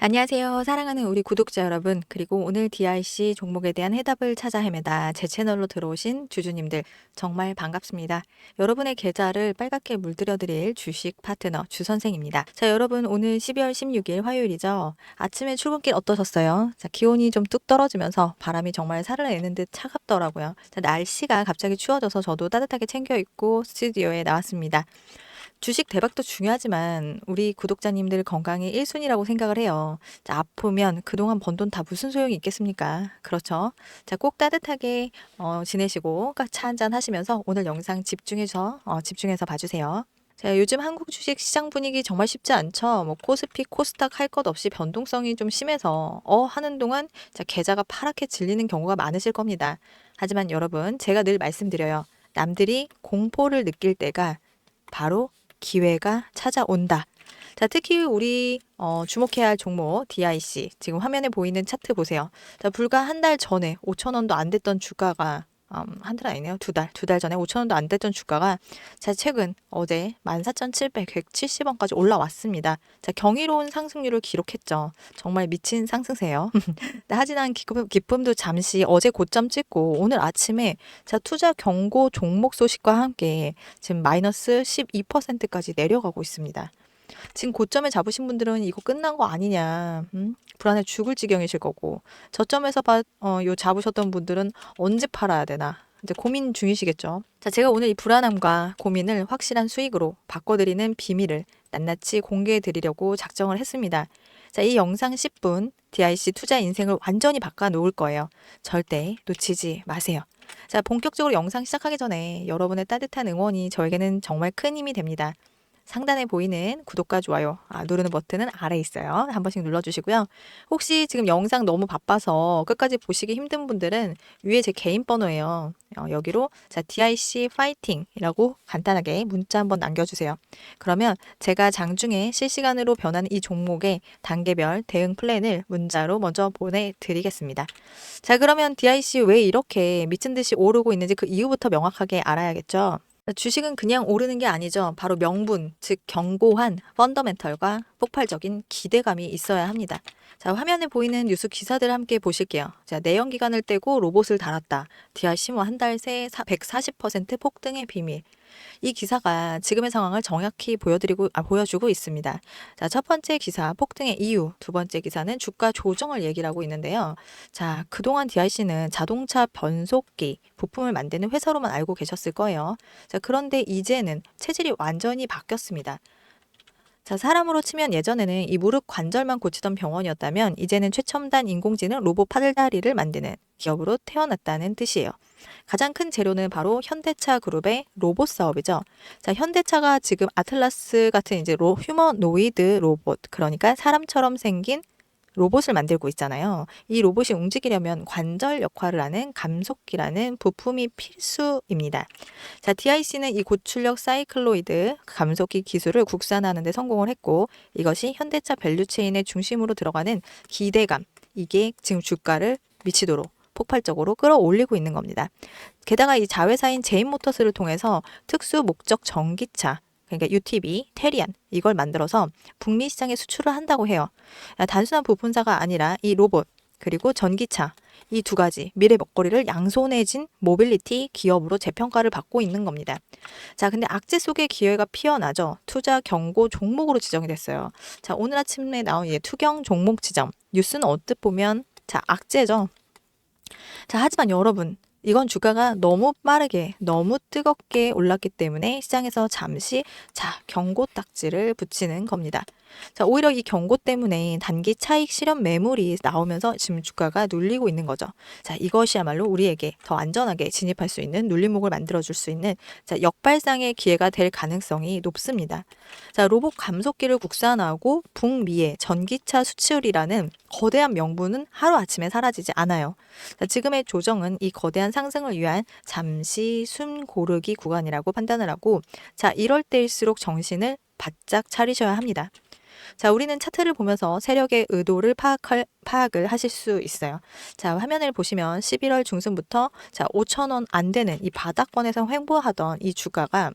안녕하세요. 사랑하는 우리 구독자 여러분, 그리고 오늘 DIC 종목에 대한 해답을 찾아 헤매다 제 채널로 들어오신 주주님들 정말 반갑습니다. 여러분의 계좌를 빨갛게 물들여 드릴 주식 파트너 주선생입니다. 자, 여러분 오늘 12월 16일 화요일이죠. 아침에 출근길 어떠셨어요? 자, 기온이 좀 뚝 떨어지면서 바람이 정말 살을 내는 듯 차갑더라고요. 자, 날씨가 갑자기 추워져서 저도 따뜻하게 챙겨 입고 스튜디오에 나왔습니다. 주식 대박도 중요하지만 우리 구독자님들 건강이 1순위라고 생각을 해요. 자, 아프면 그동안 번 돈 다 무슨 소용이 있겠습니까? 그렇죠? 자, 꼭 따뜻하게 어, 지내시고 차 한잔 하시면서 오늘 영상 집중해서 어, 집중해서 봐주세요. 자, 요즘 한국 주식 시장 분위기 정말 쉽지 않죠. 뭐 코스피, 코스닥 할 것 없이 변동성이 좀 심해서 어 하는 동안 자, 계좌가 파랗게 질리는 경우가 많으실 겁니다. 하지만 여러분, 제가 늘 말씀드려요. 남들이 공포를 느낄 때가 바로 기회가 찾아온다. 자, 특히 우리 어, 주목해야 할 종목 DIC 지금 화면에 보이는 차트 보세요. 자, 불과 한 달 전에 5천 원도 안 됐던 주가가 음, 한 달 아니네요. 두 달. 두 달 전에 5천 원도 안 됐던 주가가 자, 최근 어제 14,770원까지 올라왔습니다. 자, 경이로운 상승률을 기록했죠. 정말 미친 상승세요. 하지만 기쁨, 기쁨도 잠시 어제 고점 찍고 오늘 아침에 자, 투자 경고 종목 소식과 함께 지금 마이너스 12%까지 내려가고 있습니다. 지금 고점에 잡으신 분들은 이거 끝난 거 아니냐, 음? 불안해 죽을 지경이실 거고, 저점에서 봐, 어, 요 잡으셨던 분들은 언제 팔아야 되나, 이제 고민 중이시겠죠. 자, 제가 오늘 이 불안함과 고민을 확실한 수익으로 바꿔드리는 비밀을 낱낱이 공개해 드리려고 작정을 했습니다. 자, 이 영상 10분 DIC 투자 인생을 완전히 바꿔 놓을 거예요. 절대 놓치지 마세요. 자, 본격적으로 영상 시작하기 전에 여러분의 따뜻한 응원이 저에게는 정말 큰 힘이 됩니다. 상단에 보이는 구독과 좋아요 아, 누르는 버튼은 아래에 있어요. 한 번씩 눌러주시고요. 혹시 지금 영상 너무 바빠서 끝까지 보시기 힘든 분들은 위에 제 개인 번호예요. 어, 여기로 자 DIC 파이팅이라고 간단하게 문자 한번 남겨주세요. 그러면 제가 장중에 실시간으로 변하는 이 종목의 단계별 대응 플랜을 문자로 먼저 보내드리겠습니다. 자 그러면 DIC 왜 이렇게 미친 듯이 오르고 있는지 그 이유부터 명확하게 알아야겠죠. 주식은 그냥 오르는 게 아니죠. 바로 명분, 즉 견고한 펀더멘털과 폭발적인 기대감이 있어야 합니다. 자, 화면에 보이는 뉴스 기사들 함께 보실게요. 자, 내연 기관을 떼고 로봇을 달았다. DRC 뭐한 달 새 140% 폭등의 비밀. 이 기사가 지금의 상황을 정확히 보여드리고 아, 보여주고 있습니다. 자, 첫 번째 기사 폭등의 이유, 두 번째 기사는 주가 조정을 얘기를 하고 있는데요. 자, 그동안 DIC는 자동차 변속기 부품을 만드는 회사로만 알고 계셨을 거예요. 자, 그런데 이제는 체질이 완전히 바뀌었습니다. 자, 사람으로 치면 예전에는 이 무릎 관절만 고치던 병원이었다면 이제는 최첨단 인공지능 로봇 팔다리를 만드는 기업으로 태어났다는 뜻이에요. 가장 큰 재료는 바로 현대차 그룹의 로봇 사업이죠. 자, 현대차가 지금 아틀라스 같은 이제 로, 휴머노이드 로봇, 그러니까 사람처럼 생긴 로봇을 만들고 있잖아요. 이 로봇이 움직이려면 관절 역할을 하는 감속기라는 부품이 필수입니다. 자, DIC는 이 고출력 사이클로이드 감속기 기술을 국산화하는 데 성공을 했고 이것이 현대차 밸류체인의 중심으로 들어가는 기대감 이게 지금 주가를 미치도록 폭발적으로 끌어올리고 있는 겁니다. 게다가 이 자회사인 제인모터스를 통해서 특수 목적 전기차 그러니까 UTV, 테리안 이걸 만들어서 북미 시장에 수출을 한다고 해요. 단순한 부품사가 아니라 이 로봇 그리고 전기차 이 두 가지 미래 먹거리를 양손에 진 모빌리티 기업으로 재평가를 받고 있는 겁니다. 자, 근데 악재 속에 기회가 피어나죠. 투자 경고 종목으로 지정이 됐어요. 자, 오늘 아침에 나온 이 투경 종목 지정 뉴스는 언뜻 보면 자, 악재죠. 자, 하지만 여러분, 이건 주가가 너무 빠르게, 너무 뜨겁게 올랐기 때문에 시장에서 잠시 자, 경고 딱지를 붙이는 겁니다. 자, 오히려 이 경고 때문에 단기 차익 실현 매물이 나오면서 지금 주가가 눌리고 있는 거죠. 자, 이것이야말로 우리에게 더 안전하게 진입할 수 있는 눌림목을 만들어 줄 수 있는 자, 역발상의 기회가 될 가능성이 높습니다. 자, 로봇 감속기를 국산화하고 북미의 전기차 수출이라는 거대한 명분은 하루아침에 사라지지 않아요. 자, 지금의 조정은 이 거대한 상승을 위한 잠시 숨 고르기 구간이라고 판단을 하고 자, 이럴 때일수록 정신을 바짝 차리셔야 합니다. 자, 우리는 차트를 보면서 세력의 의도를 파악할, 파악을 하실 수 있어요. 자, 화면을 보시면 11월 중순부터 자, 5천원 안 되는 이 바닥권에서 횡보하던 이 주가가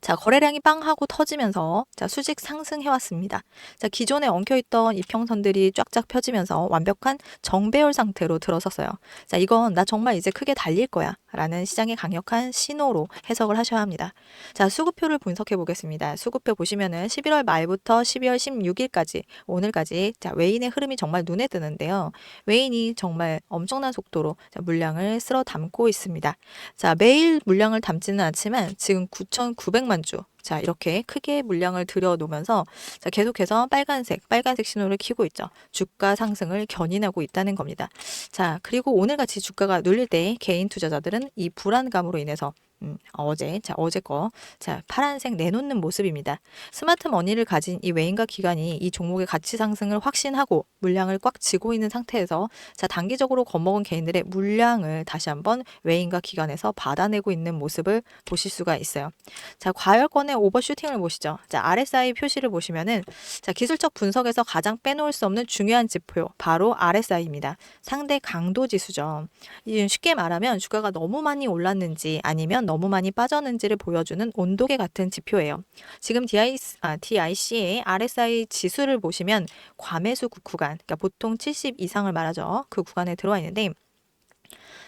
자, 거래량이 빵 하고 터지면서 자, 수직 상승해 왔습니다. 자, 기존에 엉켜 있던 이평선들이 쫙쫙 펴지면서 완벽한 정배열 상태로 들어섰어요. 자, 이건 나 정말 이제 크게 달릴 거야. 라는 시장의 강력한 신호로 해석을 하셔야 합니다. 자, 수급표를 분석해 보겠습니다. 수급표 보시면은 11월 말부터 12월 16일까지 오늘까지 자, 외인의 흐름이 정말 눈에 뜨는데요. 외인이 정말 엄청난 속도로 자, 물량을 쓸어 담고 있습니다. 자, 매일 물량을 담지는 않지만 지금 9,900만 주. 자, 이렇게 크게 물량을 들여놓으면서 자, 계속해서 빨간색, 빨간색 신호를 켜고 있죠. 주가 상승을 견인하고 있다는 겁니다. 자, 그리고 오늘 같이 주가가 눌릴 때 개인 투자자들은 이 불안감으로 인해서 음, 어제, 자, 어제 거, 자, 파란색 내놓는 모습입니다. 스마트 머니를 가진 이 외인과 기관이 이 종목의 가치 상승을 확신하고 물량을 꽉 쥐고 있는 상태에서 자, 단기적으로 겁먹은 개인들의 물량을 다시 한번 외인과 기관에서 받아내고 있는 모습을 보실 수가 있어요. 자, 과열권의 오버슈팅을 보시죠. 자, RSI 표시를 보시면은 자, 기술적 분석에서 가장 빼놓을 수 없는 중요한 지표, 바로 RSI입니다. 상대 강도 지수죠. 이 쉽게 말하면 주가가 너무 많이 올랐는지 아니면 너무 많이 빠졌는지를 보여주는 온도계 같은 지표예요. 지금 DI, 아, DIC의 RSI 지수를 보시면 과매수 구- 구간, 그러니까 보통 70 이상을 말하죠. 그 구간에 들어와 있는데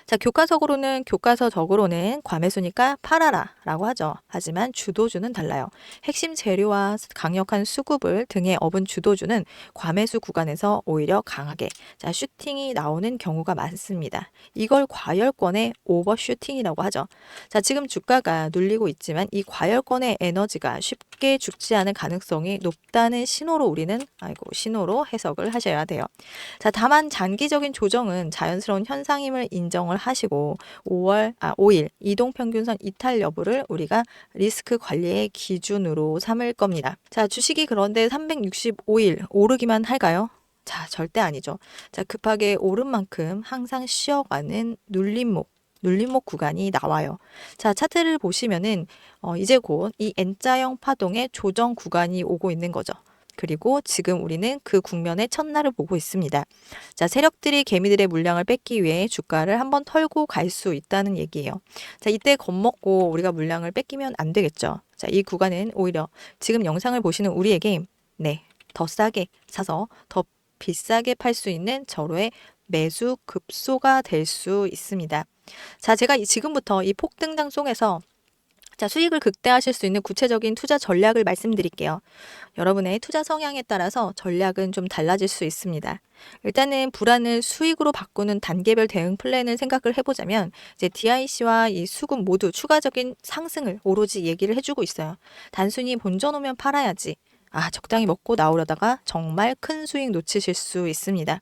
자, 교과서적으로는 교과서적으로는 과매수니까 팔아라라고 하죠. 하지만 주도주는 달라요. 핵심 재료와 강력한 수급을 등에 업은 주도주는 과매수 구간에서 오히려 강하게 자, 슈팅이 나오는 경우가 많습니다. 이걸 과열권의 오버슈팅이라고 하죠. 자, 지금 주가가 눌리고 있지만 이 과열권의 에너지가 쉽게 죽지 않을 가능성이 높다는 신호로 우리는 아이고 신호로 해석을 하셔야 돼요. 자, 다만 장기적인 조정은 자연스러운 현상임을 인정을 하시고 5월 아 5일 이동 평균선 이탈 여부를 우리가 리스크 관리의 기준으로 삼을 겁니다. 자, 주식이 그런데 365일 오르기만 할까요? 자, 절대 아니죠. 자, 급하게 오른 만큼 항상 쉬어가는 눌림목 눌림목 구간이 나와요. 자, 차트를 보시면은 어, 이제 곧 이 N자형 파동의 조정 구간이 오고 있는 거죠. 그리고 지금 우리는 그 국면의 첫날을 보고 있습니다. 자, 세력들이 개미들의 물량을 뺏기 위해 주가를 한번 털고 갈 수 있다는 얘기예요. 자, 이때 겁먹고 우리가 물량을 뺏기면 안 되겠죠. 자, 이 구간은 오히려 지금 영상을 보시는 우리에게 네, 더 싸게 사서 더 비싸게 팔 수 있는 절호의 매수 급소가 될 수 있습니다. 자, 제가 이- 지금부터 이 폭등장 속에서 자, 수익을 극대화하실 수 있는 구체적인 투자 전략을 말씀드릴게요. 여러분의 투자 성향에 따라서 전략은 좀 달라질 수 있습니다. 일단은 불안을 수익으로 바꾸는 단계별 대응 플랜을 생각을 해보자면 이제 DIC와 이 수급 모두 추가적인 상승을 오로지 얘기를 해주고 있어요. 단순히 본전 오면 팔아야지. 아, 적당히 먹고 나오려다가 정말 큰 수익 놓치실 수 있습니다.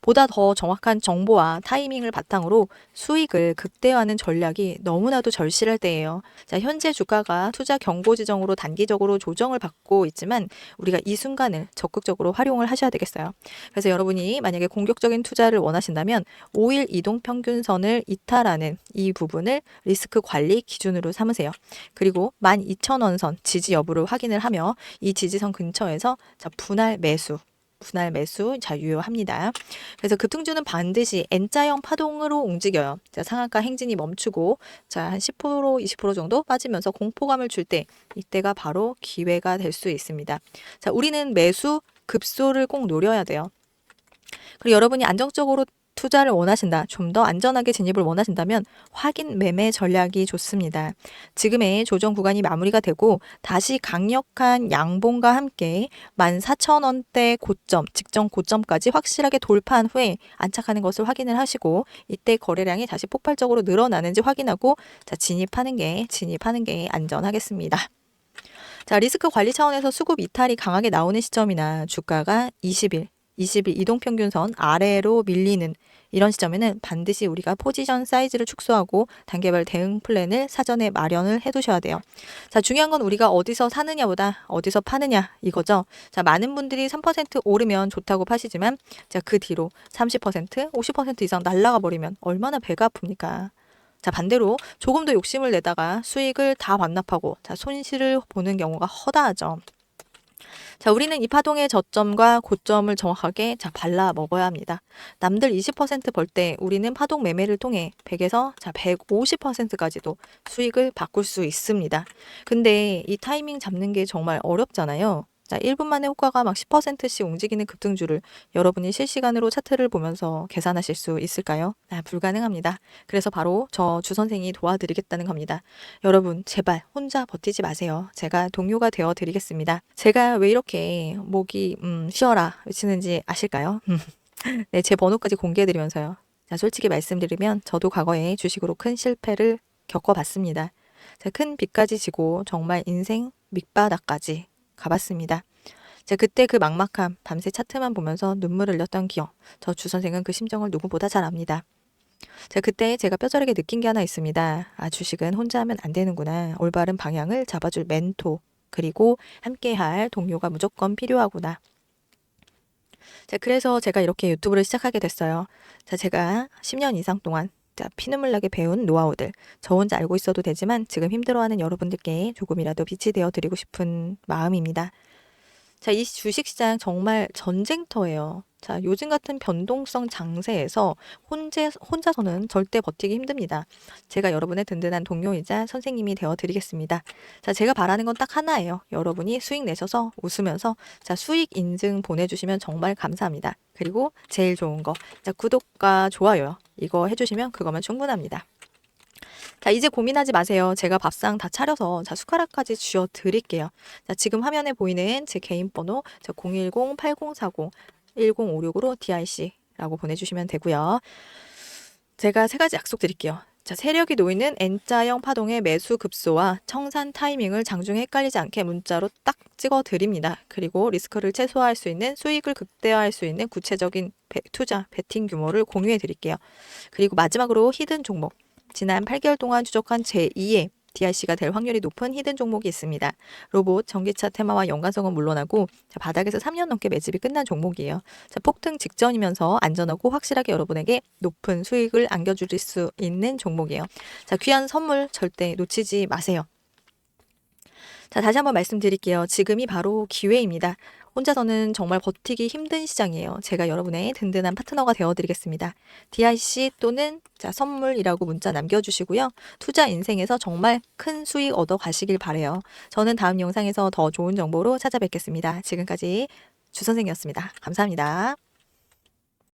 보다 더 정확한 정보와 타이밍을 바탕으로 수익을 극대화하는 전략이 너무나도 절실할 때예요. 자, 현재 주가가 투자 경고 지정으로 단기적으로 조정을 받고 있지만 우리가 이 순간을 적극적으로 활용을 하셔야 되겠어요. 그래서 여러분이 만약에 공격적인 투자를 원하신다면 5일 이동 평균선을 이탈하는 이 부분을 리스크 관리 기준으로 삼으세요. 그리고 12,000원 선 지지 여부를 확인을 하며 이 지지선 근처에서 자, 분할 매수 분할 매수 자 유효합니다. 그래서 급등주는 반드시 N자형 파동으로 움직여요. 자, 상한가 행진이 멈추고 자, 한 10% 20% 정도 빠지면서 공포감을 줄 때 이때가 바로 기회가 될 수 있습니다. 자, 우리는 매수 급소를 꼭 노려야 돼요. 그리고 여러분이 안정적으로 투자를 원하신다. 좀 더 안전하게 진입을 원하신다면 확인 매매 전략이 좋습니다. 지금의 조정 구간이 마무리가 되고 다시 강력한 양봉과 함께 14,000원대 고점, 직전 고점까지 확실하게 돌파한 후에 안착하는 것을 확인을 하시고 이때 거래량이 다시 폭발적으로 늘어나는지 확인하고 자, 진입하는 게 진입하는 게 안전하겠습니다. 자, 리스크 관리 차원에서 수급 이탈이 강하게 나오는 시점이나 주가가 20일 20일 이동평균선 아래로 밀리는 이런 시점에는 반드시 우리가 포지션 사이즈를 축소하고 단계별 대응 플랜을 사전에 마련을 해두셔야 돼요. 자, 중요한 건 우리가 어디서 사느냐보다 어디서 파느냐 이거죠. 자, 많은 분들이 3% 오르면 좋다고 파시지만 자, 그 뒤로 30%, 50% 이상 날라가 버리면 얼마나 배가 아픕니까? 자, 반대로 조금 더 욕심을 내다가 수익을 다 반납하고 자, 손실을 보는 경우가 허다하죠. 자, 우리는 이 파동의 저점과 고점을 정확하게 자, 발라 먹어야 합니다. 남들 20%벌 때 우리는 파동 매매를 통해 100에서 자, 150%까지도 수익을 바꿀 수 있습니다. 근데 이 타이밍 잡는 게 정말 어렵잖아요. 자, 1분 만에 호가가 막 10%씩 움직이는 급등주를 여러분이 실시간으로 차트를 보면서 계산하실 수 있을까요? 아, 불가능합니다. 그래서 바로 저 주 선생이 도와드리겠다는 겁니다. 여러분, 제발 혼자 버티지 마세요. 제가 동료가 되어 드리겠습니다. 제가 왜 이렇게 목이 음, 쉬어라 외치는지 아실까요? 네, 제 번호까지 공개해드리면서요. 자, 솔직히 말씀드리면 저도 과거에 주식으로 큰 실패를 겪어봤습니다. 자, 큰 빚까지 지고 정말 인생 밑바닥까지 가봤습니다. 제가 그때 그 막막함, 밤새 차트만 보면서 눈물을 흘렸던 기억, 저 주 선생은 그 심정을 누구보다 잘 압니다. 제가 그때 제가 뼈저리게 느낀 게 하나 있습니다. 아, 주식은 혼자 하면 안 되는구나. 올바른 방향을 잡아줄 멘토, 그리고 함께할 동료가 무조건 필요하구나. 자, 그래서 제가 이렇게 유튜브를 시작하게 됐어요. 자, 제가 10년 이상 동안 자, 피눈물 나게 배운 노하우들. 저 혼자 알고 있어도 되지만 지금 힘들어하는 여러분들께 조금이라도 빛이 되어 드리고 싶은 마음입니다. 자, 이 주식시장 정말 전쟁터예요. 자, 요즘 같은 변동성 장세에서 혼자, 혼자서는 절대 버티기 힘듭니다. 제가 여러분의 든든한 동료이자 선생님이 되어 드리겠습니다. 자, 제가 바라는 건 딱 하나예요. 여러분이 수익 내셔서 웃으면서 자, 수익 인증 보내주시면 정말 감사합니다. 그리고 제일 좋은 거, 자, 구독과 좋아요 이거 해주시면 그거면 충분합니다. 자, 이제 고민하지 마세요. 제가 밥상 다 차려서 자, 숟가락까지 쥐어 드릴게요. 자, 지금 화면에 보이는 제 개인 번호 010-8040 1056으로 DIC라고 보내주시면 되고요. 제가 세 가지 약속드릴게요. 자, 세력이 놓이는 N자형 파동의 매수 급소와 청산 타이밍을 장중에 헷갈리지 않게 문자로 딱 찍어 드립니다. 그리고 리스크를 최소화할 수 있는 수익을 극대화할 수 있는 구체적인 배, 투자, 배팅 규모를 공유해 드릴게요. 그리고 마지막으로 히든 종목. 지난 8개월 동안 추적한 제2의 DRC가 될 확률이 높은 히든 종목이 있습니다. 로봇, 전기차 테마와 연관성은 물론하고 자, 바닥에서 3년 넘게 매집이 끝난 종목이에요. 자, 폭등 직전이면서 안전하고 확실하게 여러분에게 높은 수익을 안겨줄 수 있는 종목이에요. 자, 귀한 선물 절대 놓치지 마세요. 자, 다시 한번 말씀드릴게요. 지금이 바로 기회입니다. 혼자서는 정말 버티기 힘든 시장이에요. 제가 여러분의 든든한 파트너가 되어드리겠습니다. DIC 또는 자, 선물이라고 문자 남겨주시고요. 투자 인생에서 정말 큰 수익 얻어 가시길 바래요. 저는 다음 영상에서 더 좋은 정보로 찾아뵙겠습니다. 지금까지 주선생이었습니다. 감사합니다.